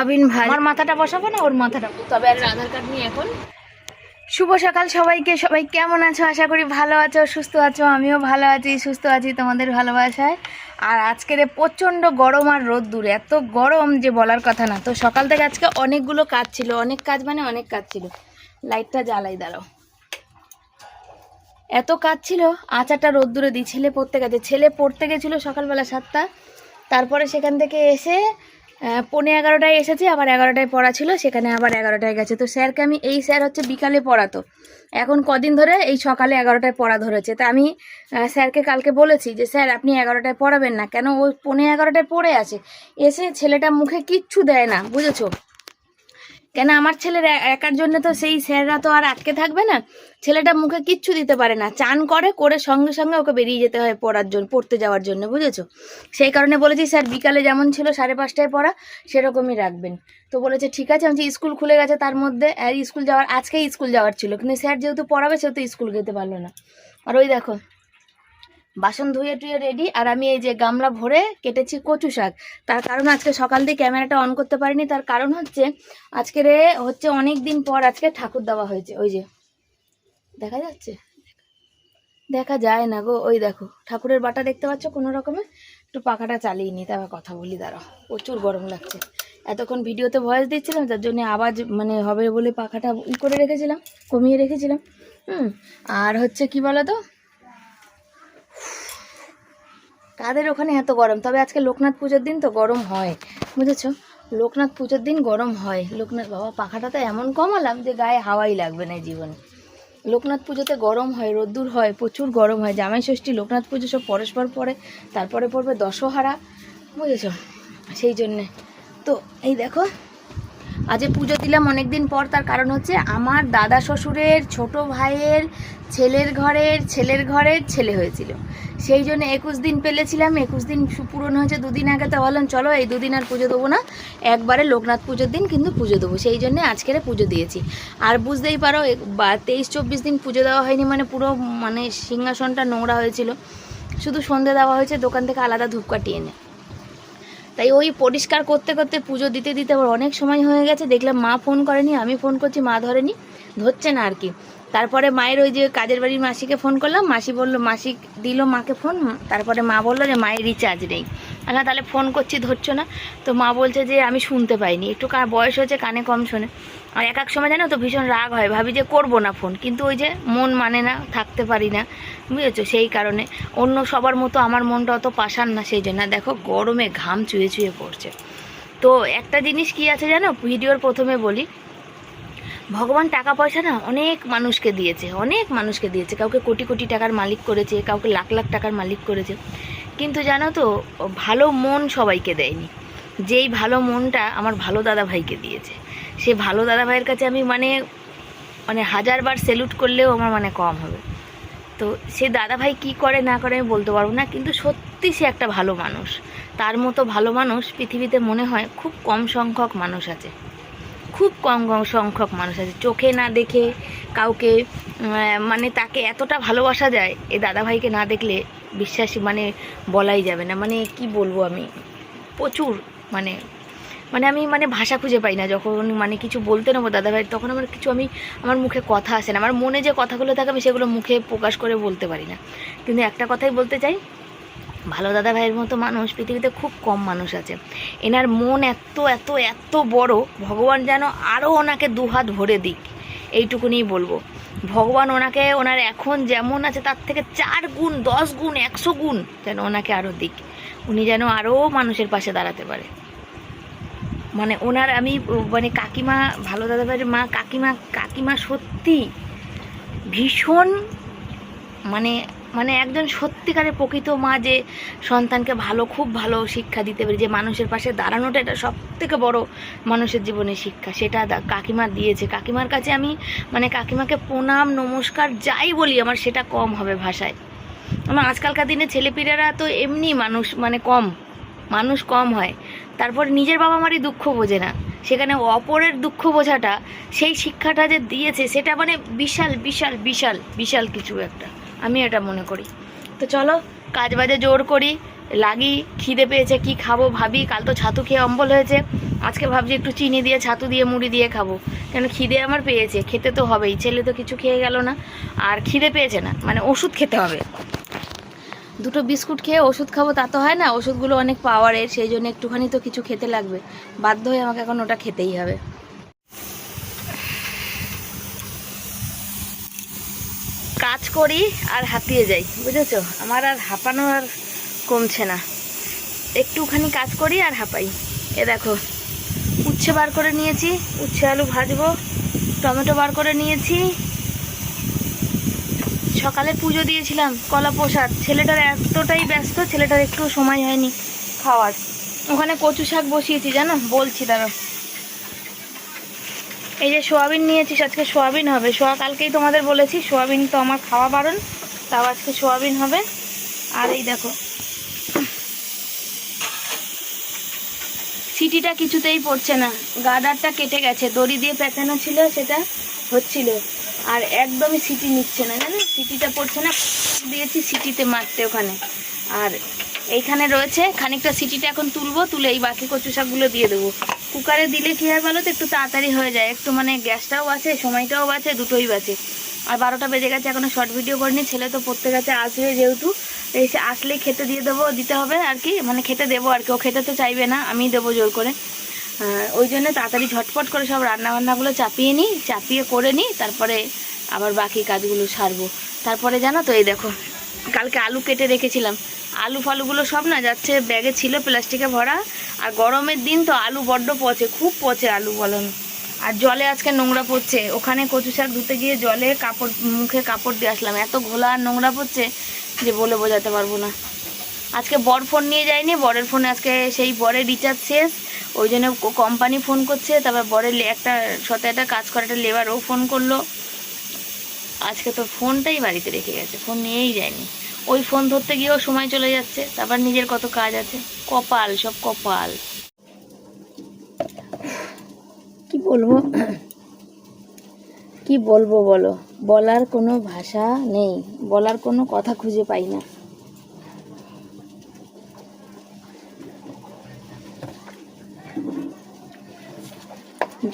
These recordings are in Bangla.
সয়াবিন ভাজি আমার মাথাটা বসাবো না? ওর মাথাটা তবে আর আধার কার্ড নিয়ে এখন। শুভ সকাল সবাইকে। সবাই কেমন আছো? আশা করি ভালো আছো সুস্থ আছো আমিও ভালো আছি সুস্থ আছি তোমাদের ভালোবাসায়। আর আজকের প্রচণ্ড গরম আর রোদ দূরে এত গরম যে বলার কথা না। তো সকাল থেকে আজকে অনেকগুলো কাজ ছিল। অনেক কাজ মানে অনেক কাজ ছিল। লাইটটা জ্বালাই দাঁড়াও। এত কাজ ছিল আচারটা রোদ্দুরে দিই ছেলে পড়তে গেছে। ছেলে পড়তে গেছিল সকালবেলা সাতটা। তারপরে সেখান থেকে এসে পৌনে এগারোটায় এসেছে, আবার এগারোটায় পড়া ছিল, সেখানে আবার এগারোটায় গেছে। তো স্যারকে আমি, এই স্যার হচ্ছে বিকালে পড়াতো। এখন কদিন ধরে এই সকালে এগারোটায় পড়া ধরেছে। তা আমি স্যারকে কালকে বলেছি যে, স্যার, আপনি এগারোটায় পড়াবেন না। কেন? ও পৌনে এগারোটায় পড়ে আছে। এসে ছেলেটা মুখে কিচ্ছু দেয় না, বুঝেছ? কেন আমার ছেলের একার জন্য তো সেই স্যাররা তো আর আটকে থাকবে না? ছেলেটা মুখে কিচ্ছু দিতে পারে না। চান করে করে সঙ্গে সঙ্গে ওকে বেরিয়ে যেতে হয় পড়ার জন্য, পড়তে যাওয়ার জন্য, বুঝেছ? সেই কারণে বলেছি, স্যার, বিকালে যেমন ছিল সাড়ে পাঁচটায় পড়া, সেরকমই রাখবেন। তো বলেছে, ঠিক আছে। আমি স্কুল খুলে গেছে তার মধ্যে, আর স্কুল যাওয়ার, আজকেই স্কুল যাওয়ার ছিল। কিন্তু স্যার যেহেতু পড়াবে, সেহেতু স্কুল যেতে পারল না। আর ওই দেখো বাসন ধুয়ে টুয়ে রেডি আর আমি এই যে গামলা ভরে কেটেছি কচু শাক। তার কারণ আজকে সকাল দিয়ে ক্যামেরাটা অন করতে পারিনি। তার কারণ হচ্ছে, আজকে রে হচ্ছে অনেক দিন পর আজকে ঠাকুর দেওয়া হয়েছে। ওই যে, দেখা যাচ্ছে? দেখা যায় না গো। ওই দেখো, ঠাকুরের বাটা দেখতে পাচ্ছ কোনো রকমে? একটু পাখাটা চালিয়ে নি তারপর কথা বলি, দাঁড়াও। প্রচুর গরম লাগছে। এতক্ষণ ভিডিওতে ভয়েস দিচ্ছিলাম যার জন্য আওয়াজ মানে হবে বলে পাখাটা ই করে রেখেছিলাম, কমিয়ে রেখেছিলাম। হুম, আর হচ্ছে কি বলো তো কাদের ওখানে এত গরম। তবে আজকে লোকনাথ পুজোর দিন তো গরম হয়, বুঝেছ? লোকনাথ পুজোর দিন গরম হয়। লোকনাথ বাবা, পাখাটা তো এমন কমালাম যে গায়ে হাওয়াই লাগবে না জীবনে। লোকনাথ পুজোতে গরম হয়, রোদ্দুর হয়, প্রচুর গরম হয়। জামাই ষষ্ঠী, লোকনাথ পুজো সব পরস্পর পরে তারপরে পড়বে দশহারা, বুঝেছ? সেই জন্যে। তো এই দেখো আজ পুজো দিলাম অনেক দিন পর, তার কারণ হচ্ছে আমার দাদা শ্বশুরের ছোট ভাইয়ের ছেলের ঘরের ছেলের ঘরের ছেলে হয়েছিল। সেই জন্য একুশ দিন পেলেছিলাম, একুশ দিন পূরণ হয়েছে দুদিন আগে, তো ভাবলাম চলো এই দুদিন আর পুজো দেবো না, একবারে লোকনাথ পুজোর দিন কিন্তু পুজো দেবো, সেই জন্য আজকের পুজো দিয়েছি। আর বুঝতেই পারো তেইশ চব্বিশ দিন পুজো দেওয়া হয়নি মানে পুরো মানে সিংহাসনটা নোংরা হয়েছিল, শুধু সন্ধে দেওয়া হয়েছে, দোকান থেকে আলাদা ধূপকাঠি এনে। তাই ওই পরিষ্কার করতে করতে পুজো দিতে দিতে আবার অনেক সময় হয়ে গেছে। দেখলাম মা ফোন করেনি, আমি ফোন করছি, মা ধরেনি, ধরছে না আর কি। তারপরে মায়ের ওই যে কাজের বাড়ির মাসিকে ফোন করলাম, মাসি বলল, মাসি দিল মাকে ফোন তারপরে মা বলল যে, মায়ের রিচার্জ নেই। না তাহলে ফোন করছি, ধরছো না? তো মা বলছে যে, আমি শুনতে পাইনি। একটু বয়স হয়েছে, কানে কম শোনে। আর এক এক সময় জানো তো ভীষণ রাগ হয়। ভাবি যে করব না ফোন কিন্তু ওই যে মন মানে না, থাকতে পারি না। বুঝেছ? সেই কারণে অন্য সবার মতো আমার মনটা অত পাশান না সেই জন্য। দেখো, গরমে ঘাম চুয়ে চুয়ে পড়ছে। তো একটা জিনিস কি আছে জানো? ভিডিওর প্রথমে বলি। ভগবান টাকা পয়সা না অনেক মানুষকে দিয়েছে, অনেক মানুষকে দিয়েছে। কাউকে কোটি কোটি টাকার মালিক করেছে, কাউকে লাখ লাখ টাকার মালিক করেছে। কিন্তু জানো তো, ভালো মন সবাইকে দেয়নি। যেই ভালো মনটা আমার ভালো দাদা ভাইকে দিয়েছে। সে ভালো দাদা ভাইয়ের কাছে আমি মানে মানে হাজারবার সেলুট করলেও আমার মানে কম হবে। তো সে দাদা ভাই কী করে না করে আমি বলতে পারব না, কিন্তু সত্যি সে একটা ভালো মানুষ। তার মতো ভালো মানুষ পৃথিবীতে মনে হয় খুব কম সংখ্যক মানুষ আছে। খুব কম কম সংখ্যক মানুষ আছে। চোখে না দেখে কাউকে মানে তাকে এতটা ভালোবাসা যায় এই দাদাভাইকে না দেখলে বিশ্বাসী মানে বলাই যাবে না। মানে কি বলব আমি? প্রচুর মানে মানে আমি মানে ভাষা খুঁজে পাই না। যখন মানে কিছু বলতে নেব দাদাভাই, তখন আমার কিছু আমি, আমার মুখে কথা আসে না। আমার মনে যে কথাগুলো থাকে, আমি সেগুলো মুখে প্রকাশ করে বলতে পারি না। কিন্তু একটা কথাই বলতে চাই, ভালো দাদা ভাইয়ের মতো মানুষ পৃথিবীতে খুব কম মানুষ আছে। এনার মন এত এত এত বড়, ভগবান যেন আরও ওনাকে দুহাত ভরে দিক, এইটুকুনি বলব। ভগবান ওনাকে, ওনার এখন যেমন আছে, তার থেকে চার গুণ, দশ গুণ, একশো গুণ যেন ওনাকে আরও দিক। উনি যেন আরও মানুষের পাশে দাঁড়াতে পারে। মানে ওনার আমি মানে কাকিমা, ভালো দাদা ভাইয়ের মা, কাকিমা কাকিমা সত্যি ভীষণ মানে মানে একজন সত্যিকারের প্রকৃত মা যে সন্তানকে ভালো, খুব ভালো শিক্ষা দিতে পারে, যে মানুষের পাশে দাঁড়ানোটা এটা সব থেকে বড় মানুষের জীবনে শিক্ষা। সেটা কাকিমা দিয়েছে। কাকিমার কাছে আমি মানে কাকিমাকে প্রণাম, নমস্কার যাই বলি, আমার সেটা কম হবে ভাষায়। আমার আজকালকার দিনে ছেলেপিলেরা তো এমনি মানুষ মানে কম, মানুষ কম হয়। তারপর নিজের বাবা মারই দুঃখ বোঝে না। সেখানে অপরের দুঃখ বোঝাটা, সেই শিক্ষাটা যে দিয়েছে, সেটা মানে বিশাল বিশাল বিশাল বিশাল কিছু একটা। আমি এটা মনে করি। তো চলো, কাজ বাজে জোর করি, লাগি, খিদে পেয়েছে, কি খাব ভাবি, কাল তো ছাতু খেয়ে অম্বল হয়েছে। আজকে ভাবছি একটু চিনি দিয়ে, ছাতু দিয়ে, মুড়ি দিয়ে খাব। কেন খিদে আমার পেয়েছে, খেতে তো হবেই, ছেলে তো কিছু খেয়ে গেল না। আর খিদে পেয়েছে না মানে ওষুধ খেতে হবে। দুটো বিস্কুট খেয়ে ওষুধ খাব, তা তো হয় না। ওষুধগুলো অনেক পাওয়ারের সেই জন্য একটুখানি তো কিছু খেতে লাগবে। বাধ্য হয়ে আমাকে এখন ওটা খেতেই হবে। কাজ করি আর হাঁপিয়ে যাই, বুঝেছ? আমার আর হাঁপানো আর কমছে না। একটুখানি কাজ করি আর হাঁপাই। এ দেখো, উচ্ছে বার করে নিয়েছি, উচ্ছে আলু ভাজবো, টমেটো বার করে নিয়েছি সকালে পুজো দিয়েছিলাম, কলা প্রসাদ। ছেলেটার এতটাই ব্যস্ত, ছেলেটার একটু সময় হয়নি খাওয়ার। ওখানে কচু শাক বসিয়েছি, জানো? বলছি দাঁড়ো এই যে সোয়াবিন নিয়েছিস, আজকে সোয়াবিন হবে। সোয়া, কালকেই তোমাদের বলেছি, সোয়াবিন তো আমার খাওয়া বারণ, তাও আজকে সোয়াবিন হবে। আর এই দেখো, সিটিটা কিছুতেই পড়ছে না। গার্ডারটা কেটে গেছে, দড়ি দিয়ে পেঁচানো ছিল, সেটা হচ্ছিল। আর একদমই সিটি নিচ্ছে না জানো সিটিটা পড়ছে না, দিয়েছি সিটিতে মারতে ওখানে। আর এইখানে রয়েছে, খানিকটা সিটিটা এখন তুলবো, তুলে এই বাকি কচু শাকগুলো দিয়ে দেবো। কুকারে দিলে কী হয় বলো তো, একটু তাড়াতাড়ি হয়ে যায়। একটু মানে গ্যাসটাও বাঁচে, সময়টাও বাঁচে, দুটোই বাঁচে। আর বারোটা বেজে গেছে, এখনও শর্ট ভিডিও করিনি, ছেলে তো পড়তে গেছে, আসবে যেহেতু। এসে আসলেই খেতে দিয়ে দেবো, দিতে হবে আর কি মানে খেতে দেবো আর কি, ও খেতে তো চাইবে না আমি দেবো জোর করে। ওই জন্য তাড়াতাড়ি ঝটপট করে সব রান্নাবান্নাগুলো চাপিয়ে নিই, চাপিয়ে করে নিই, তারপরে আবার বাকি কাজগুলো সারবো। তারপরে জানো তো, এই দেখো, কালকে আলু কেটে রেখেছিলাম। আলু ফালুগুলো সব না যাচ্ছে ব্যাগে ছিল প্লাস্টিকে ভরা, আর গরমের দিন তো আলু বড্ড পচে, খুব পচে আলু বলেন আর জলে আজকে নোংরা পড়ছে, ওখানে কচু শাক ধুতে গিয়ে জলে কাপড়, মুখে কাপড় দিয়ে আসলাম। এত ঘোলা আর নোংরা পড়ছে যে বলে বোঝাতে পারব না। আজকে বর ফোন নিয়ে যায়নি, বরের ফোনে আজকে সেই বরের রিচার্জ শেষ। ওই জন্য কোম্পানি ফোন করছে, তারপর বরের একটা সাথে একটা কাজ করে, একটা লেবার ও ফোন করল। আজকে তো ফোনটাই বাড়িতে রেখে গেছে ফোন নিয়েই যায়নি। ওই ফোন ধরতে গিয়েও সময় চলে যাচ্ছে, তারপর নিজের কত কাজ আছে। কপাল, সব কপাল। কি বলব? কি বলব বলো? বলার কোনো ভাষা নেই, বলার কোনো কথা খুঁজে পাই না।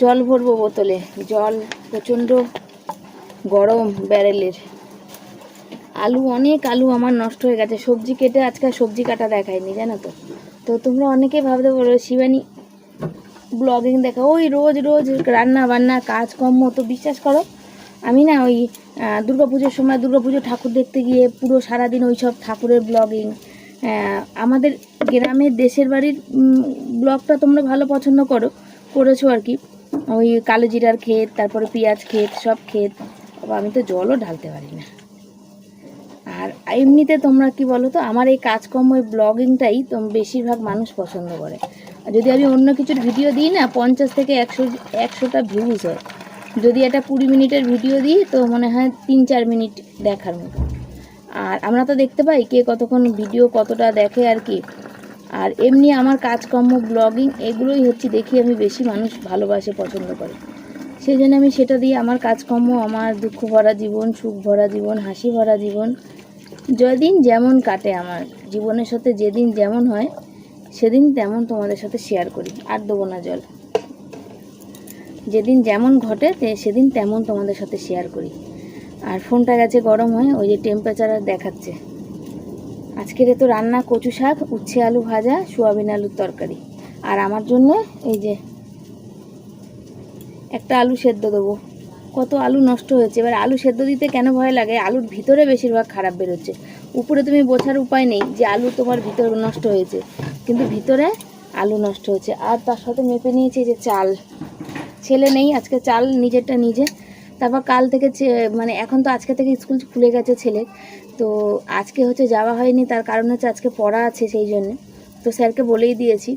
জল ভরবো বোতলে। জল প্রচণ্ড গরম ব্যারেলের। আলু, অনেক আলু আমার নষ্ট হয়ে গেছে। সবজি কেটে আজকে আর সবজি কাটা দেখায়নি, জানো তো? তো তোমরা অনেকেই ভাবতে পারো, শিবানী ব্লগিং দেখা, ওই রোজ রোজ রান্না বান্না কাজকর্ম, তো বিশ্বাস করো, আমি না ওই পুজোর সময় পুজো ঠাকুর দেখতে গিয়ে পুরো সারাদিন ওই সব ঠাকুরের ব্লগিং আমাদের গ্রামের দেশের বাড়ির ব্লগটা তোমরা ভালো পছন্দ করো, করেছ আর কি। ওই কালো জিরার ক্ষেত, তারপরে পেঁয়াজ ক্ষেত, সব ক্ষেত। আমি তো জলও ঢালতে পারি না। আর এমনিতে তোমরা কি বলো তো, আমার এই কাজকর্ম ওই ব্লগিংটাই তো বেশিরভাগ মানুষ পছন্দ করে। যদি আমি অন্য কিছুর ভিডিও দিই না, পঞ্চাশ থেকে একশো, একশোটা ভিউজ হয়। যদি একটা কুড়ি মিনিটের ভিডিও দিই, তো মনে হয় তিন চার মিনিট দেখার মতো। আর আমরা তো দেখতে পাই কে কতক্ষণ ভিডিও কতটা দেখে আর কি। আর এমনি আমার কাজকর্ম ব্লগিং এগুলোই হচ্ছে দেখি আমি বেশি মানুষ ভালোবাসে, পছন্দ করে। সেই জন্য আমি সেটা দিয়ে আমার কাজকর্ম, আমার দুঃখ ভরা জীবন, সুখ ভরা জীবন, হাসি ভরা জীবন, যেদিন যেমন কাটে আমার জীবনের সাথে, যেদিন যেমন হয়, সেদিন তেমন তোমাদের সাথে শেয়ার করি, আর দেবো না জল। যেদিন যেমন ঘটে সেদিন তেমন তোমাদের সাথে শেয়ার করি। আর ফোনটা গেছে গরম হয়, ওই যে টেম্পারেচার দেখাচ্ছে। আজকের তো রান্না কচু শাক, উচ্ছে আলু ভাজা, সোয়াবিন আলুর তরকারি। আর আমার জন্য এই যে একটা আলু সেদ্ধ দেবো। কত আলু নষ্ট হয়েছে। এবার আলু সেদ্ধ দিতে কেন ভয় লাগে? আলুর ভিতরে বেশিরভাগ খারাপ বেরোচ্ছে। উপরে তুমি বোঝার উপায় নেই যে আলু তোমার ভিতরে নষ্ট হয়েছে, কিন্তু ভিতরে আলু নষ্ট হয়েছে। আর তার সাথে মেপে নিয়েছি যে চাল। ছেলে নেই, আজকে চাল নিজেরটা নিজে। তারপর কাল থেকে মানে এখন তো আজকে থেকে স্কুল খুলে গেছে ছেলে। তো আজকে হচ্ছে যাওয়া হয়নি, তার কারণ হচ্ছে আজকে পড়া আছে সেই জন্য। তো স্যারকে বলেই দিয়েছি,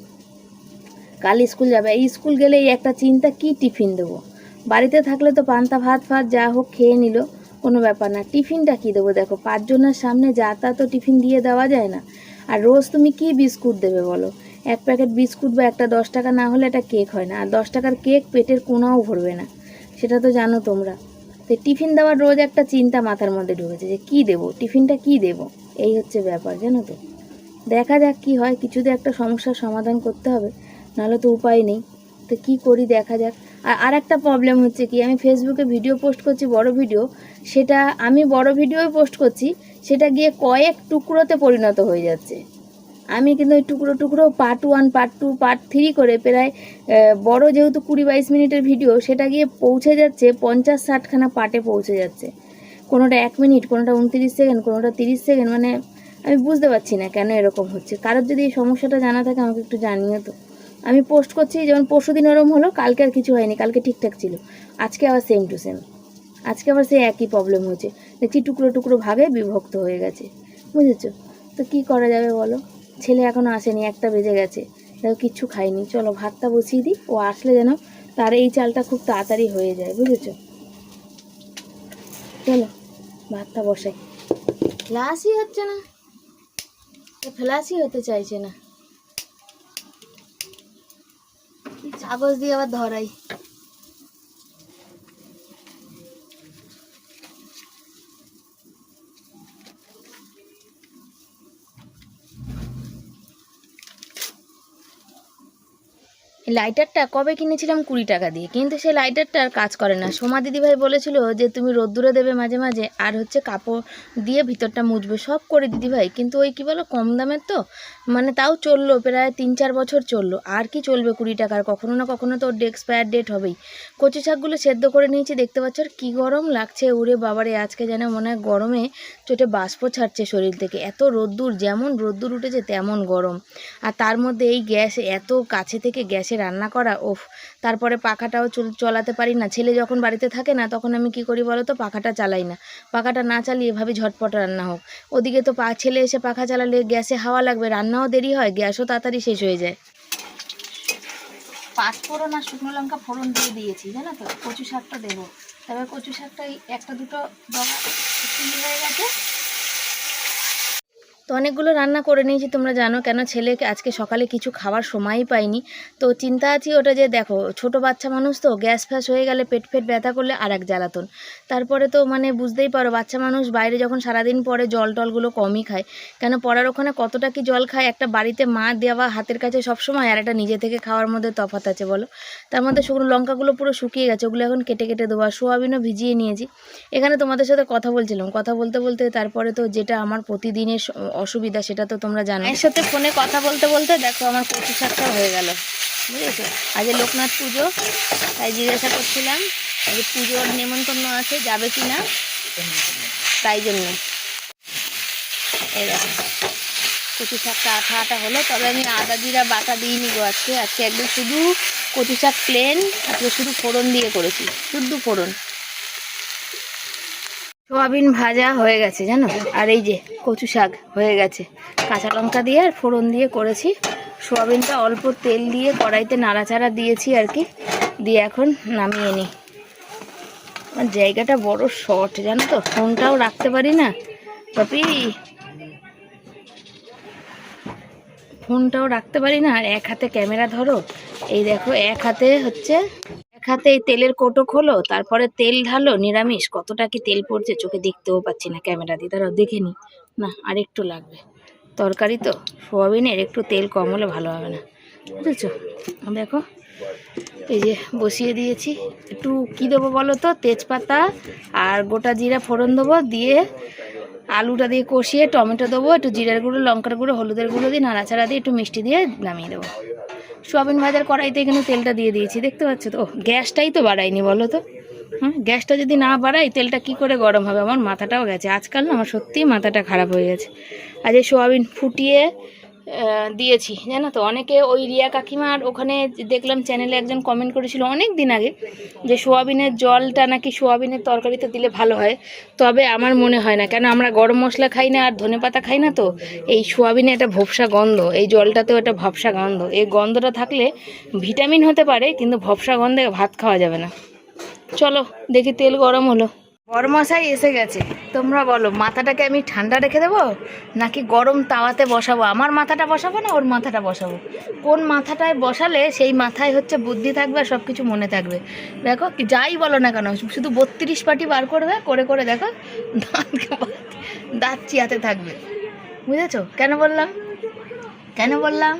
কাল স্কুল যাবে। এই স্কুল গেলে এই একটা চিন্তা, কি টিফিন দেবো? বাড়িতে থাকলে তো পান্তা, ভাত, ফাত, যা হোক খেয়ে নিল, কোনো ব্যাপার না। টিফিনটা কি দেবো দেখো, পাঁচজনের সামনে যা তা তো টিফিন দিয়ে দেওয়া যায় না। আর রোজ তুমি কি বিস্কুট দেবে বলো? এক প্যাকেট বিস্কুট বা একটা দশ টাকা না হলে একটা কেক হয় না। আর দশ টাকার কেক পেটের কোনাও ভরবে না। সেটা তো জানো তোমরা। তো টিফিন দেওয়ার রোজ একটা চিন্তা মাথার মধ্যে ঢুকেছে যে কি দেবো? টিফিনটা কি দেবো? এই হচ্ছে ব্যাপার, জানো তো। দেখা যাক কি হয় কিছুতে একটা সমস্যার সমাধান করতে হবে, নাহলে তো উপায় নেই। তো কী করি দেখা যাক। আর আর একটা প্রবলেম হচ্ছে কি, আমি ফেসবুকে ভিডিও পোস্ট করছি, বড় ভিডিও সেটা আমি বড় ভিডিও পোস্ট করছি, সেটা গিয়ে কয়েক টুকরোতে পরিণত হয়ে যাচ্ছে। আমি কিন্তু ওই টুকরো টুকরো part one part two part three করে প্রায় বড় যেহেতু কুড়ি বাইশ মিনিটের ভিডিও সেটা গিয়ে পৌঁছে যাচ্ছে, পঞ্চাশ ষাটখানা পার্টে পৌঁছে যাচ্ছে। কোনোটা এক মিনিট কোনোটা উনত্রিশ সেকেন্ড কোনোটা তিরিশ সেকেন্ড মানে আমি বুঝতে পারছি না কেন এরকম হচ্ছে। কারোর যদি এই সমস্যাটা জানা থাকে, আমাকে একটু জানিও তো। আমি পোস্ট করছি, যেমন পরশু দিন ওরম হলো, কালকে আর কিছু হয়নি, কালকে ঠিকঠাক ছিল। আজকে আবার সেম টু সেম আজকে আবার সেই একই প্রবলেম হয়েছে দেখছি টুকরো টুকরো ভাগে বিভক্ত হয়ে গেছে। বুঝেছ? তো কি করা যাবে বলো? ছেলে এখনও আসেনি, একটা বেজে গেছে। দেখো, কিচ্ছু খাইনি চলো, ভাতটা বসিয়ে দিই। ও আসলে যেন তার এই চালটা খুব তাড়াতাড়ি হয়ে যায়, বুঝেছ? চলো, ভাতটা বসাই। ফ্লাসই হচ্ছে না? ফ্লাসই হতে চাইছে না। কাগজ দিয়ে আবার ধরাই? লাইটারটা কবে কিনেছিলাম কুড়ি টাকা দিয়ে? কিন্তু সেই লাইটারটা আর কাজ করে না। সোমা দিদিভাই বলেছিল যে, তুমি রোদ্দুরে দেবে মাঝে মাঝে, আর হচ্ছে কাপড় দিয়ে ভিতরটা মুছবে, সব করে দিদিভাই। কিন্তু ওই কি বলো, কম দামের তো? মানে তাও চলল, প্রায় তিন চার বছর চলল। আর কি চলবে কুড়ি টাকার কখনো না কখনো তো ওর এক্সপায়ার ডেট হবেই। কচু শাকগুলো সেদ্ধ করে নিয়েছি, দেখতে পাচ্ছ? আর কি গরম লাগছে উড়ে বাবারে! আজকে যেন মনে হয় গরমে চোটে বাষ্প ছাড়ছে শরীর থেকে। এত রোদ্দুর, যেমন রোদ্দুর উঠেছে, তেমন গরম। আর তার মধ্যে এই গ্যাস এত কাছে থেকে গ্যাসে রান্না করা, ওফ, তারপরে পাখাটাও চল- চলাতে পারি না। ছেলে যখন বাড়িতে থাকে না, তখন আমি কি করি বলো তো পাখাটা চালাই না। পাখাটা না চালিয়ে ভাবি ঝটপট রান্না হোক। ওদিকে তো পা, ছেলে এসে পাখা চালালে গ্যাসে হাওয়া লাগবে, রান্নাও দেরি হয়, গ্যাসও তাড়াতাড়ি শেষ হয়ে যায়। পাঁচ ফোড়ন আর শুকনো লঙ্কা ফোড়ন দিয়ে দিয়েছি, জানো তো? কচু শাকটা দেবো। তবে কচু শাকটা একটা দুটো ডগা হয়ে গেছে। তো অনেকগুলো রান্না করে নিয়েছি, তোমরা জানো কেন ছেলেকে আজকে সকালে কিছু খাওয়ার সময়ই পাইনি। তো চিন্তা আছি ওটা যে দেখো, ছোট বাচ্চা মানুষ তো, গ্যাস ফ্যাস হয়ে গেলে পেট ফেট ব্যথা করলে আর এক জ্বালাতন। তারপরে তো মানে বুঝতেই পারো, বাচ্চা মানুষ বাইরে যখন সারাদিন পরে জল টলগুলো কমই খায়। কেন পড়ার ওখানে কতটা কি জল খায়, একটা বাড়িতে মা দেওয়া হাতের কাছে সবসময় আর একটা নিজে থেকে খাওয়ার মধ্যে তফাৎ আছে বলো। তার মধ্যে শুকনো লঙ্কাগুলো পুরো শুকিয়ে গেছে, ওগুলো এখন কেটে কেটে দেবো। আর সোয়াবিনও ভিজিয়ে নিয়েছি। এখানে তোমাদের সাথে কথা বলছিলাম। কথা বলতে বলতে তারপরে তো যেটা আমার প্রতিদিনের অসুবিধা, সেটা তো তোমরা জানো। এর সাথে ফোনে কথা বলতে বলতে দেখো আমার কচু শাকটা হয়ে গেল, বুঝেছ? আজ লোকনাথ পুজো, তাই জিজ্ঞাসা করছিলাম যে পুজোর নেমন্তন্ন আছে, যাবে কি না তাই জন্য। এই দেখো, কচু শাকটা আঠা আঠা হলো, তবে আমি আদা জিরা বাটা দিইনি গো আজকে। আজকে একদম শুধু কচু শাক প্লেন আজকে শুধু ফোড়ন দিয়ে করেছি শুধু ফোড়ন। সোয়াবিন ভাজা হয়ে গেছে, জানো? আর এই যে কচু শাক হয়ে গেছে। কাঁচা লঙ্কা দিয়ে আর ফোড়ন দিয়ে করেছি। সোয়াবিনটা অল্প তেল দিয়ে কড়াইতে নাড়াচাড়া দিয়েছি আর কি। দিয়ে এখন নামিয়ে নিই। আমার জায়গাটা বড় শর্ট, জানো তো? ফোনটাও রাখতে পারি না। পাপি ফোনটাও রাখতে পারি না। আর এক হাতে ক্যামেরা ধরো। এই দেখো, এক হাতে হচ্ছে এক হাতে তেলের কোটো খোলো তারপরে তেল ঢালো, নিরামিষ। কতটা কি তেল পড়ছে চোখে দেখতেও পাচ্ছি না ক্যামেরা দিয়ে। তারা দেখে নি। না আর একটু লাগবে। তরকারি তো সোয়াবিনের, একটু তেল কম হলে ভালো হবে না। বুঝেছ? দেখো, এই যে বসিয়ে দিয়েছি। একটু কি দেবো বলো তো? তেজপাতা আর গোটা জিরা ফোড়ন দেবো, দিয়ে আলুটা দিয়ে কষিয়ে টমেটো দেবো, একটু জিরার গুঁড়ো, লঙ্কার গুঁড়ো, হলুদের গুঁড়ো দিয়ে নাড়াচাড়া দিয়ে একটু মিষ্টি দিয়ে নামিয়ে দেবো। সোয়াবিন ভাজার কড়াইতে এখানে তেলটা দিয়ে দিয়েছি, দেখতে পাচ্ছ তো? গ্যাসটাই তো বাড়াইনি বলো তো। হ্যাঁ গ্যাসটা যদি না বাড়াই, তেলটা কি করে গরম হবে? আমার মাথাটাও গেছে। আজকাল না আমার সত্যিই মাথাটা খারাপ হয়ে গেছে। আজ এই সোয়াবিন ফুটিয়ে দিয়েছি, জানো তো? অনেকে ওই রিয়া কাকিমার ওখানে দেখলাম চ্যানেলে একজন কমেন্ট করেছিল অনেক দিন আগে যে সোয়াবিনের জলটা নাকি সোয়াবিনের তরকারিতে দিলে ভালো হয়। তবে আমার মনে হয় না, কেন আমরা গরম মশলা খাই না আর ধনেপাতা খাই না তো? এই সোয়াবিনে একটা ভোপসা গন্ধ, এই জলটাতেও একটা ভবসা গন্ধ। এই গন্ধটা থাকলে ভিটামিন হতে পারে, কিন্তু ভবসা গন্ধে ভাত খাওয়া যাবে না। চলো, দেখি তেল গরম হলো। বরমশাই এসে গেছে। তোমরা বলো, মাথাটাকে আমি ঠান্ডা রেখে দেবো, নাকি গরম তাওয়াতে বসাবো? আমার মাথাটা বসাবো না ওর মাথাটা বসাবো? কোন মাথাটায় বসালে সেই মাথায় হচ্ছে বুদ্ধি থাকবে আর সব কিছু মনে থাকবে। দেখো যাই বলো না কেন, শুধু বত্রিশ পাটি বার করবে, করে করে দেখো, দাঁত দাঁত চিয়াতে থাকবে। বুঝেছ? কেন বললাম? কেন বললাম?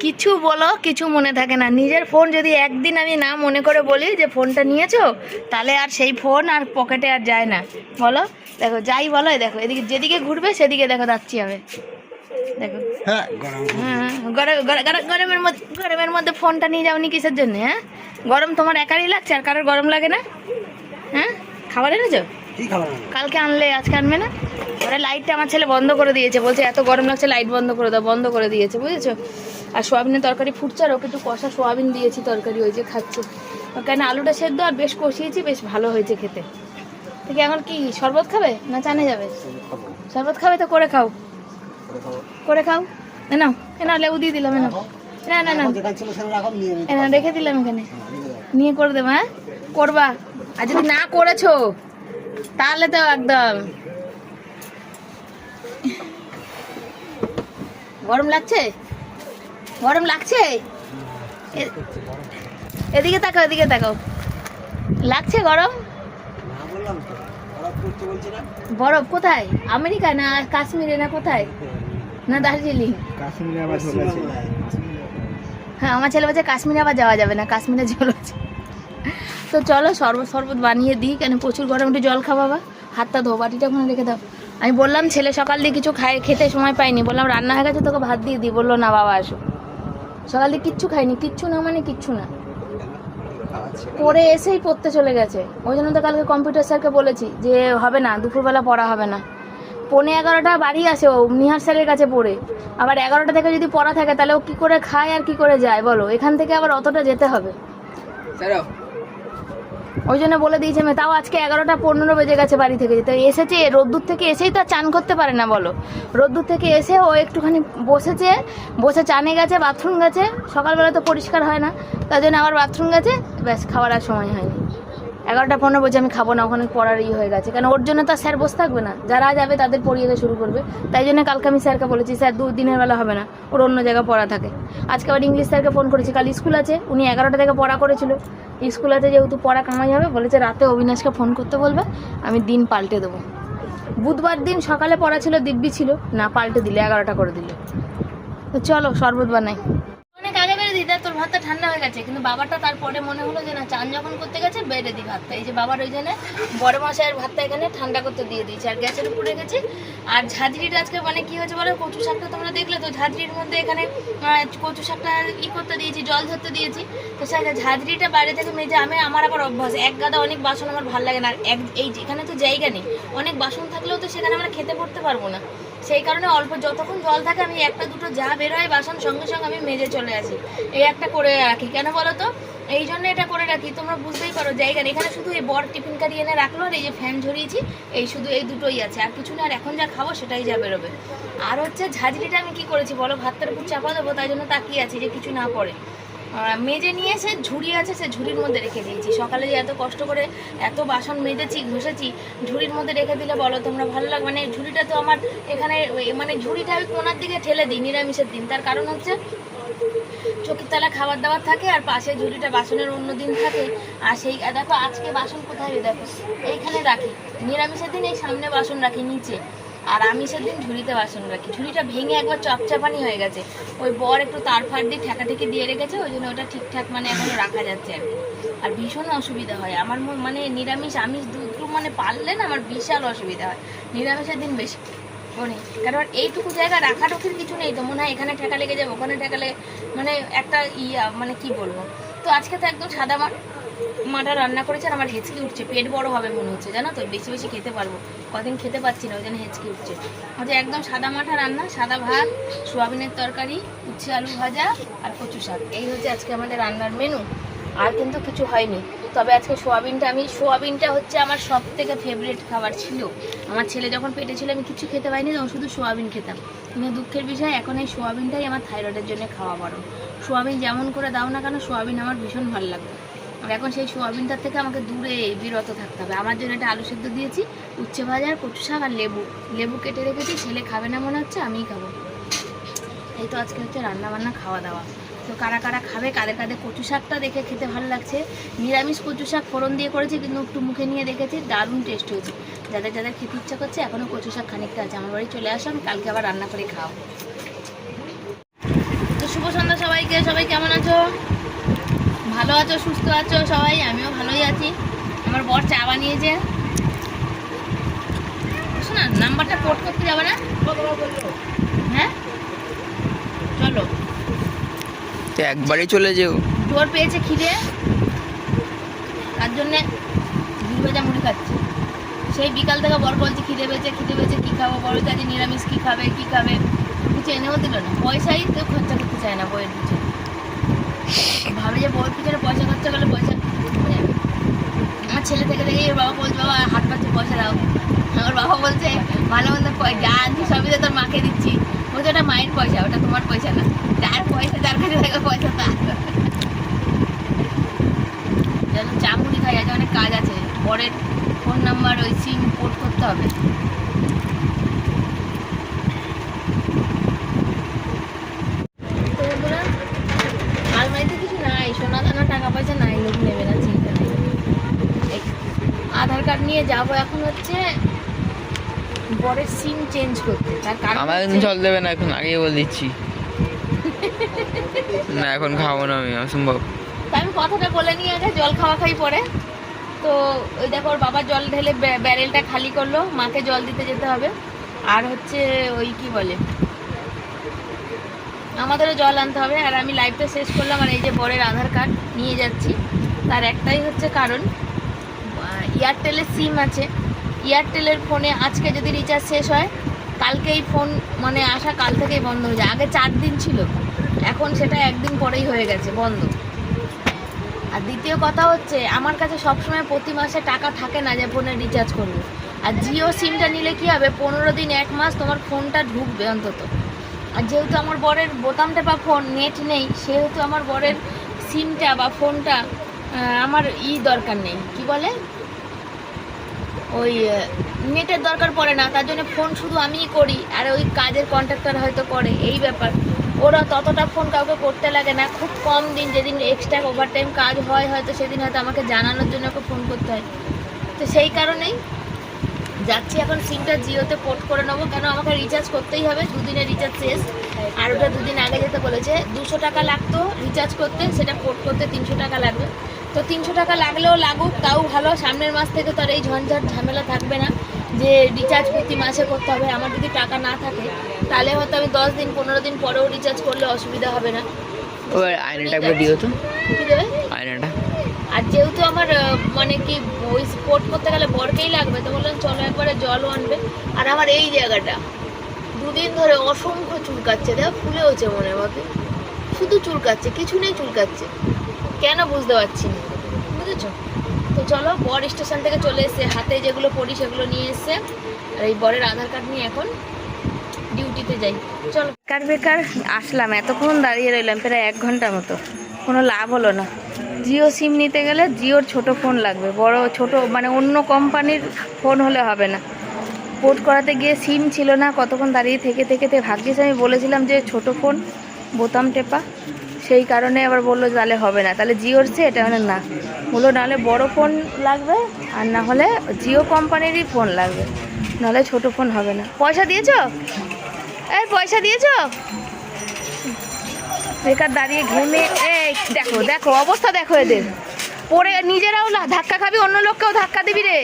কিছু বলো কিছু মনে থাকে না। নিজের ফোন যদি একদিন আমি না মনে করে বলি যে ফোনটা নিয়েছো তাহলে আর সেই ফোন আর পকেটে আর যায় না। বলো দেখো যাই বলো দেখো এদিকে যেদিকে ঘুরবে সেদিকে দেখো যাচ্ছি হবে দেখো। হ্যাঁ গরম। হ্যাঁ গরম গরম- গরম- গরমের মধ্যে গরমের মধ্যে ফোনটা নিয়ে যাওনি কিসের জন্য হ্যাঁ? গরম তোমার একারই লাগছে আর কারোর গরম লাগে না? হ্যাঁ? খাবার এনেছো? কালকে আনলে আজকে আনবে না? ওরা লাইটটা আমার ছেলে বন্ধ করে দিয়েছে বলছে এত গরম লাগছে লাইট বন্ধ করে দাও বন্ধ করে দিয়েছে বুঝেছ? আর সোয়াবিনের তরকারি ফুটছে, আর ওকে একটু কষা সোয়াবিন দিয়েছি তরকারি, ওই যে খাচ্ছে। কেন আলুটা সেদ্ধ আর বেশ কষিয়েছি, বেশ ভালো হয়েছে খেতে। ঠিক এখন কি, শরবত খাবে না চানে যাবে? শরবত খাবে তো করে খাও। করে খাও। এ নাও এ নাও, লেবু দিয়ে দিলাম না না না। ছিল সেখানে রাখো দিলাম এখানে। নিয়ে করে দেবো হ্যাঁ? করবা। আর যদি না করেছ, তাহলে তো একদম। গরম লাগছে? গরম লাগছে? এদিকে তাকাও এদিকে তাকাও। লাগছে গরম? বরফ কোথায়? আমেরিকা না কাশ্মীরে না কোথায়? না দার্জিলিং? হ্যাঁ আমার ছেলে বলছে কাশ্মীরে আবার যাওয়া যাবে না কাশ্মীরে জল আছে। তো চলো শরবত শরবত বানিয়ে দিই কেন প্রচুর গরম একটু জল খাওয়া বা হাতটা ধো বাটিটা ওখানে রেখে দাও। আমি বললাম ছেলে সকাল দিয়ে কিছু খাই খেতে সময় পাইনি। বললাম রান্না হয়ে গেছে তোকে ভাত দিয়ে দিই। বলল না বাবা আসো। সকাল কিচ্ছু খাইনি, কিচ্ছু না মানে কিচ্ছু না। পরে এসেই পড়তে চলে গেছে। ওই জন্য তো কালকে কম্পিউটার স্যারকে বলেছি যে, হবে না, দুপুরবেলা পড়া হবে না। পৌনে এগারোটা বাড়ি আসে ও, নিহার স্যারের কাছে পড়ে। আবার এগারোটা থেকে যদি পড়া থাকে, তাহলে ও কী করে খায় আর কি করে যায় বলো? এখান থেকে আবার অতটা যেতে হবে। ওই জন্য বলে দিয়েছে আমি, তাও আজকে এগারোটা পনেরো বেজে গেছে বাড়ি থেকে। যেতে এসেছে রোদ্দুর থেকে এসেই তো চান করতে পারে না, বলো। রোদ্দুর থেকে এসে ও একটুখানি বসেছে, বসে চানে গেছে, বাথরুম গেছে। সকালবেলা তো পরিষ্কার হয় না, তার জন্য আবার বাথরুম গেছে, ব্যাস, খাওয়ার আর সময় হয়নি। এগারোটা পনেরো বলছে, আমি খাব না। ওখানে পড়ার ই হয়ে গেছে। কারণ ওর জন্য তো আর স্যার বসে থাকবে না। যারা যাবে তাদের পড়িয়ে শুরু করবে। তাই জন্য কালকে আমি স্যারকে বলেছি, স্যার, দু দিনের বেলা হবে না। ওর অন্য জায়গায় পড়া থাকে। আজকে আবার ইংলিশ স্যারকে ফোন করেছি, কাল স্কুল আছে। উনি এগারোটা থেকে পড়া করেছিল। স্কুল আছে যেহেতু পড়া কামাই হবে। বলেছে, রাতে অবিনাশকে ফোন করতে বলবে, আমি দিন পাল্টে দেবো। বুধবার দিন সকালে পড়া ছিল, দিব্যি ছিল। না, পাল্টে দিলে, এগারোটা করে দিলে। চলো, শরবত বানাই। দেখ তোর ভাতটা ঠান্ডা হয়ে গেছে, কিন্তু বাবাটা তারপরে মনে হলো যে না, চান যখন করতে গেছে, বেড়ে দিই ভাতটা। এই যে বাবার ওই জন্য বড় মশাইয়ের ভাতটা এখানে ঠান্ডা করতে দিয়ে দিয়েছি। আর গ্যাসের উপরে রেখেছি। আর ঝাঁঝরিটা আজকে মানে কি হয়েছে বলো? কচু শাকটা তোমরা দেখলে তো? ঝাঁঝরির মধ্যে এখানে কচু শাকটা ই করতে দিয়েছি, জল ধরতে দিয়েছি। তো সেই ঝাঁঝরিটা বাইরে থেকে মেজে আমি, আমার আবার অভ্যাস। এক গাদা অনেক বাসন আমার ভালো লাগে না। আর এক, এই এখানে তো জায়গা নেই। অনেক বাসন থাকলেও তো সেখানে আমরা খেতে পড়তে পারব না। সেই কারণে অল্প, যতক্ষণ জল থাকে আমি একটা, দুটো যা বের হয় বাসন, সঙ্গে সঙ্গে আমি মেজে চলে আসি। এই একটা করে রাখি। কেন বলো তো? এই জন্য এটা করে রাখি। তোমরা বুঝতেই পারো জায়গা নেই। এখানে শুধু এই বড় টিফিন কারি এনে রাখল আর এই যে ফ্যান ঝরিয়েছি, এই শুধু এই দুটোই আছে। আর কিছু না, আর এখন যা খাব সেটাই যা বেরোবে। আর হচ্ছে ঝাঁঝরিটা আমি কি করেছি বলো? ভাতটার উপর চাপা দেবো, তাই জন্য তাকিয়ে আছি যে কিছু না পড়ে। মেজে নিয়ে এসে ঝুড়ি আছে, সে ঝুড়ির মধ্যে রেখে দিয়েছি। সকালে যে এত কষ্ট করে এত বাসন মেজেছি, ঘষেছি, ঝুড়ির মধ্যে রেখে দিলে বলো তোমরা ভালো লাগে মানে ঝুড়িটা তো আমার এখানে মানে ঝুড়িটা আমি কোনার দিকে ঠেলে দিই, নিরামিষের দিন। তার কারণ হচ্ছে চোখের তলা খাবার দাবার থাকে আর পাশে ঝুড়িটা বাসনের অন্য দিন থাকে। আর সেই, দেখো আজকে বাসন কোথায় দেখো, এইখানে রাখি। নিরামিষের দিন এই সামনে বাসন রাখি, নিচে। আর আমিষের দিন ঝুড়িতে বাসন রাখি। ঝুড়িটা ভেঙে একবার চপচাপানি হয়ে গেছে। ওই বর একটু তার ফার দিয়ে ঠেকাঠেকি দিয়ে রেখেছে, ওই জন্য ওটা ঠিকঠাক মানে এখনও রাখা যাচ্ছে আর কি। আর ভীষণ অসুবিধা হয়। আমার মানে নিরামিষ, আমিষ দুটো মানে পারলে না আমার বিশাল অসুবিধা হয়। নিরামিষের দিন বেশি মনে কারণ এইটুকু জায়গা রাখা রাখারুখির কিছু নেই তো, মনে হয় এখানে ঠেকা লেগে যাবে, ওখানে ঠেকালে মানে একটা ইয়া মানে কি বলব? তো আজকে তো একদম সাদা মাঠ। মাটা রান্না করেছে আর আমার হেঁচকি উঠছে। পেট বড় হবে মনে হচ্ছে, জানো তো? বেশি বেশি খেতে পারব। কদিন খেতে পাচ্ছি না, ওই জন্য হেঁচকি উঠছে। হচ্ছে একদম সাদা মাঠা রান্না, সাদা ভাত, সোয়াবিনের তরকারি, উচ্ছে আলু ভাজা আর কচু শাক। এই হচ্ছে আজকে আমাদের রান্নার মেনু আর কিন্তু কিছু হয়নি। তবে আজকে সোয়াবিনটা আমি সোয়াবিনটা হচ্ছে আমার সব থেকে ফেভারিট খাবার ছিল। আমার ছেলে যখন পেটে ছিল, আমি কিছু খেতে পাইনি তখন শুধু সোয়াবিন খেতাম। কিন্তু দুঃখের বিষয়, এখন এই সোয়াবিনটাই আমার থাইরয়েডের জন্য খাওয়া বারণ সোয়াবিন যেমন করে দাও না কেন, সোয়াবিন আমার ভীষণ ভালো লাগতো। এখন সেই সোয়াবিনটার থেকে আমাকে দূরে বিরত থাকতে হবে। আমার জন্য একটা আলু সেদ্ধ দিয়েছি, উচ্ছে ভাজা আর কচু শাক আর লেবু। লেবু কেটে রেখেছি, ছেলে খাবে না মনে হচ্ছে, আমিই খাব। এই তো আজকে হচ্ছে রান্নাবান্না খাওয়া দাওয়া তো কারা কারা খাবে, কাদের কাদের কচু শাকটা দেখে খেতে ভালো লাগছে? নিরামিষ কচু শাক ফোড়ন দিয়ে করেছি, কিন্তু একটু মুখে নিয়ে দেখেছি, দারুণ টেস্ট হয়েছে। যাদের যাদের খেতে ইচ্ছা করছে এখনও কচু শাক খানিকটা আছে। আমার বাড়ি চলে আসো, আমি কালকে আবার রান্না করে খাও তো শুভ সন্ধ্যা সবাইকে, সবাই কেমন আছো? ভালো আছো সুস্থ আছো সবাই? আমিও ভালোই আছি। আমার বর চা বানিয়েছে। শোনা নাম্বারটা পোর্ট করতে যাবে না? হ্যাঁ? চলো। তো একবারই চলে যেও। জোর পেয়েছে খিদে। তার জন্যে ঘি ভেজা মুড়ি খাচ্ছে। সেই বিকাল থেকে বর বলছে খিদে পেয়েছে খিদে পেয়েছে কী খাব? বড় কাছে নিরামিষ কী খাবে কী খাবে? কিছু এনেও দিল না। পয়সাই তো খরচা করতে চায় না বইয়ের ভাবে যে বইয়ের পিছনে পয়সা খরচা করলে পয়সা মানে আমার ছেলে থেকে থেকে ওর বাবা বলছে, বাবা, হাত পাচ্ছে পয়সা দাও। আমার বাবা বলছে, ভালো মন্দ যা আনছি সবই তো তোর মাকে দিচ্ছি। বলছে, ওটা মায়ের পয়সা, ওটা তোমার পয়সা না। যার পয়সা, যার কাছে থাকে পয়সা, তার। যেন চা মুড়ি খাই, আজ অনেক কাজ আছে। পরের ফোন নাম্বার ওই সিম পোর্ট করতে হবে তো বন্ধুরা, আলমারিতে কিছু নাই সোনা দানা টাকা পয়সা নাই লোক নেবে না চিন্তা নেই এই আধার কার্ড নিয়ে যাব এখন হচ্ছে বরের সিম চেঞ্জ করতে তার কারণ আমার এখন জল দেবে না এখন আগেই বলে দিচ্ছি। না এখন খাব না আমি অসম্ভব। আমি কথাটা বলে নিয়ে আগে জল খাওয়া খাই পরে। তো ওই দেখো ওর বাবা জল ঢেলে ব্যারেলটা খালি করল মাকে জল দিতে যেতে হবে। আর হচ্ছে ওই কি বলে আমাদেরও জল আনতে হবে। আর আমি লাইভটা শেষ করলাম আর এই যে বরের আধার কার্ড নিয়ে যাচ্ছি। তার একটাই হচ্ছে কারণ এয়ারটেলের সিম আছে। এয়ারটেলের ফোনে আজকে যদি রিচার্জ শেষ হয়, কালকেই ফোন মানে আসা কাল থেকেই বন্ধ হয়ে যায়। আগে চার দিন ছিল, এখন সেটা একদিন পরেই হয়ে গেছে, বন্ধ। আর দ্বিতীয় কথা হচ্ছে, আমার কাছে সবসময় প্রতি মাসে টাকা থাকে না যে ফোনে রিচার্জ করব আর জিও সিমটা নিলে কি হবে, পনেরো দিন, এক মাস তোমার ফোনটা ঢুকবে অন্তত। আর যেহেতু আমার বরের বোতাম টেপা ফোন নেট নেই, সেহেতু আমার বরের সিমটা বা ফোনটা আমার ই দরকার নেই। কি বলে? ওই নেটের দরকার পড়ে না, তার জন্য ফোন শুধু আমিই করি। আর ওই কাজের কন্ট্রাক্টর হয়তো করে, এই ব্যাপার। ওরা ততটা ফোন কাউকে করতে লাগে না, খুব কম দিন, যেদিন এক্সট্রা ওভারটাইম কাজ হয়, হয়তো সেদিন হয়তো আমাকে জানানোর জন্য ওকে ফোন করতে হয়। তো সেই কারণেই যাচ্ছি এখন সিমটা জিওতে পোর্ট করে নেব, কেন আমাকে রিচার্জ করতেই হবে, দুদিনের রিচার্জ শেষ। আর ওটা দুদিন আগে যেতে বলেছে, দুশো টাকা লাগতো রিচার্জ করতে, সেটা পোর্ট করতে তিনশো টাকা লাগবে। তো তিনশো টাকা লাগলেও লাগুক তাও ভালো। সামনের মাস থেকে তো আর এই ঝঞ্ঝাট ঝামেলা থাকবে না যে রিচার্জ প্রতি মাসে করতে হবে। আমার যদি টাকা না থাকে তাহলে হয়তো আমি দশ দিন পনেরো দিন পরেও রিচার্জ করলে অসুবিধা হবে না। ওই আয়নাটা একবার দিও তো। আয়নাটা। আর যেহেতু আমার মানে কি ওই স্পোর্ট করতে গেলে বরকেই লাগবে তো বললাম চলো একবারে জলও আনবে। আর আমার এই জায়গাটা দুদিন ধরে অসংখ্য চুলকাচ্ছে। দেখো ফুলেওছে মনে মতে শুধু চুলকাচ্ছে কিছু নেই চুলকাচ্ছে। কেন বুঝতে পারছি না? বুঝেছ? তো চলো, বর স্টেশন থেকে চলে এসছে। হাতে যেগুলো পড়ি সেগুলো নিয়ে এসছে। আর এই বরের আধার কার্ড নিয়ে এখন ডিউটিতে যাই। চলো। বেকার বেকার, আসলাম। এতক্ষণ দাঁড়িয়ে রইলাম, প্রায় এক ঘণ্টার মতো। কোনো লাভ হলো না। জিও সিম নিতে গেলে জিওর ছোট ফোন লাগবে। বড়, ছোট মানে অন্য কোম্পানির ফোন হলে হবে না। পোর্ট করাতে গিয়ে সিম ছিল না। কতক্ষণ দাঁড়িয়ে থেকে থেকে ভাগ্যিস আমি বলেছিলাম যে ছোট ফোন। বোতাম টেপা। সেই কারণে আবার বলল তাহলে হবে না। তাহলে জিওর সে এটা মানে না। বলল, নাহলে বড় ফোন লাগবে, আর না হলে জিও কোম্পানিরই ফোন লাগবে। নাহলে ছোট ফোন হবে না। পয়সা দিয়েছ? এই পয়সা দিয়েছ? বেকার দাঁড়িয়ে ঘেমে, এই দেখো দেখো, অবস্থা দেখো এদের। পরে নিজেরাও ধাক্কা খাবি, অন্য লোককেও ধাক্কা দিবি রে।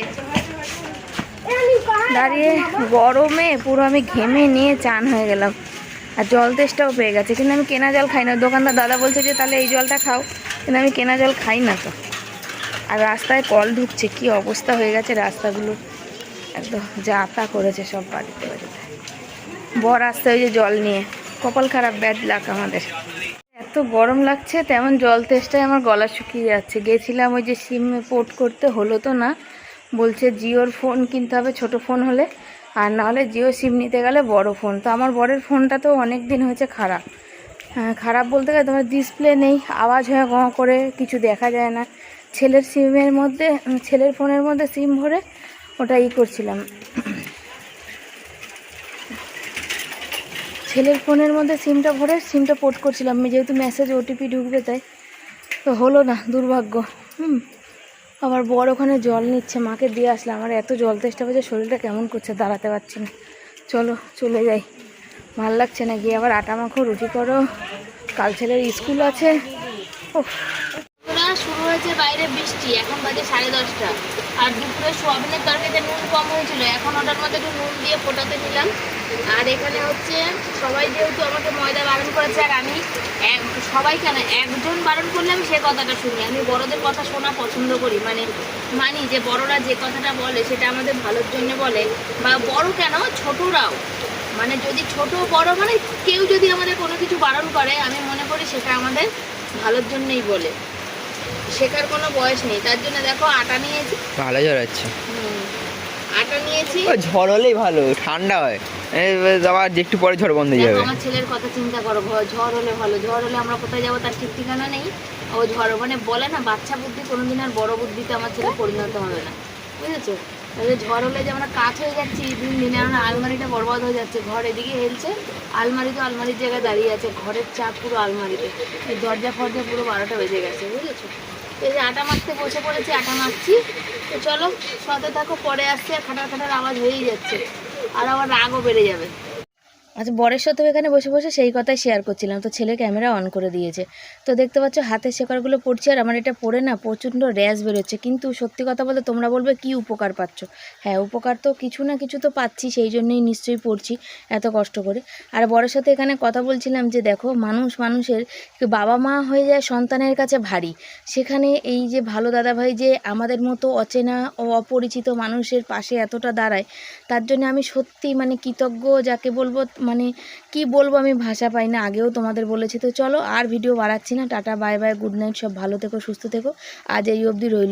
দাঁড়িয়ে গরমে পুরো আমি ঘেমে নিয়ে চান হয়ে গেলাম। আর জল তেষ্টাও পেয়ে গেছে। কিন্তু আমি কেনা জল খাই না। দোকানদার দাদা বলছে যে, তাহলে এই জলটা খাও। কিন্তু আমি কেনা জল খাই না তো। আর রাস্তায় কল ঢুকছে, কি অবস্থা হয়ে গেছে রাস্তাগুলো। একদম যা তা করেছে সব বাড়িতে বাড়িতে। বর আসতে যে জল নিয়ে। কপাল খারাপ ব্যাড লাগ আমাদের। এত গরম লাগছে, তেমন জল তেষ্টায় আমার গলা শুকিয়ে যাচ্ছে। গেছিলাম ওই যে সিম পোর্ট করতে, হলো তো না। বলছে, জিওর ফোন কিনতে হবে, ছোট ফোন হলে। আর না হলে জিও সিম নিতে গেলে বড় ফোন। তো আমার বরের ফোনটা তো অনেক দিন হয়েছে খারাপ। হ্যাঁ খারাপ বলতে গেলে তোমার ডিসপ্লে নেই, আওয়াজ হয়ে গঁ করে, কিছু দেখা যায় না। ছেলের সিমের মধ্যে ছেলের ফোনের মধ্যে সিম ভরে ওটা ই করছিলাম। ছেলের ফোনের মধ্যে সিমটা ভরে সিমটা পোর্ট করছিলাম। আমি যেহেতু মেসেজ ওটিপি ঢুকবে তাই। তো হলো না, দুর্ভাগ্য। হুম। আবার বড় ওখানে জল নিচ্ছে, মাকে দিয়ে আসলে আমার এত জল তেষ্টা পেয়েছে, শরীরটা কেমন করছে দাঁড়াতে পারছি না। চলো, চলে যাই। ভালো লাগছে না গিয়ে। আবার আটা মাখো, রুটি করো। কাল ছেলের স্কুল আছে। উফ। শুরু হয়েছে বাইরে বৃষ্টি, এখন বাজে সাড়ে দশটা। আর দুপুরে সোয়াবিনের তরকারিতে নুন কম হয়েছিল। এখন ওটার মধ্যে একটু নুন দিয়ে ফোটাতে নিলাম। আর এখানে হচ্ছে সবাই যেহেতু আমাকে ময়দা বারণ করেছে আর আমি এক সবাই কেন একজন বারণ করলে আমি সে কথাটা শুনি। আমি বড়দের কথা শোনা পছন্দ করি। মানে মানি যে বড়রা যে কথাটা বলে সেটা আমাদের ভালোর জন্য বলে। বা বড় কেন? ছোটরাও। মানে যদি ছোট বড় মানে কেউ যদি আমাদের কোনো কিছু বারণ করে আমি মনে করি সেটা আমাদের ভালোর জন্যই বলে। শেখার কোনো বয়স নেই। তার জন্য দেখো আটা নিয়েছি। ভালো জ্বর হচ্ছে আটা নিয়েছি। ঝড় হলেই ভালো। ঠান্ডা হয়। আবার একটু পরে ঝড় বন্ধ হয়ে যাবে। আমার ছেলের কথা চিন্তা করো ঝড় হলে ভালো ঝড় হলে আমরা কোথায় যাব তার ঠিক ঠিকানা নেই। ও ঝড় মানে বলে না বাচ্চা বুদ্ধি কোনোদিন আর বড় বুদ্ধিতে আমার ছেলে পরিণত হবে না। বুঝেছ? তাহলে ঝড় হলে যে আমরা কাজ হয়ে যাচ্ছি দিন দিনে আমরা আলমারিটা বরবাদ হয়ে যাচ্ছে ঘর এদিকে হেলছে আলমারি তো আলমারির জায়গায় দাঁড়িয়ে আছে ঘরের চাপ পুরো আলমারিতে। দরজা ফরজা পুরো বারোটা বেজে গেছে বুঝেছ? এই যে আটা মাখতে বসে পড়েছি আটা মাখছি তো চলো সাথে থাকো পরে আসছে আর খাটার খাটার আওয়াজ হয়েই যাচ্ছে। আর আমার রাগও বেড়ে যাবে। আচ্ছা বরের সাথেও এখানে বসে বসে সেই কথাই শেয়ার করছিলাম। তো ছেলে ক্যামেরা অন করে দিয়েছে। তো দেখতে পাচ্ছ, হাতের শেখারগুলো পড়ছে আর আমার এটা পড়ে না প্রচণ্ড র্যাশ বেরোচ্ছে। কিন্তু সত্যি কথা বলতে তোমরা বলবে কি উপকার পাচ্ছ? হ্যাঁ উপকার তো কিছু না কিছু তো পাচ্ছি, সেই জন্যই নিশ্চয়ই পড়ছি এত কষ্ট করে। আর বরের সাথে এখানে কথা বলছিলাম যে দেখো, মানুষ মানুষের বাবা মা হয়ে যায় সন্তানের কাছে ভারী। সেখানে এই যে ভালো দাদাভাই যে আমাদের মতো অচেনা ও অপরিচিত মানুষের পাশে এতটা দাঁড়ায়, তার জন্য আমি সত্যি মানে কৃতজ্ঞ যাকে বলব মানে কি বলব আমি ভাষা পাই না, আগেও তোমাদের বলেছি। তো চলো আর ভিডিও বাড়াচ্ছি না। Tata bye bye good night সব ভালো থেকো, সুস্থ থেকো। আজ এই অবধি রইল।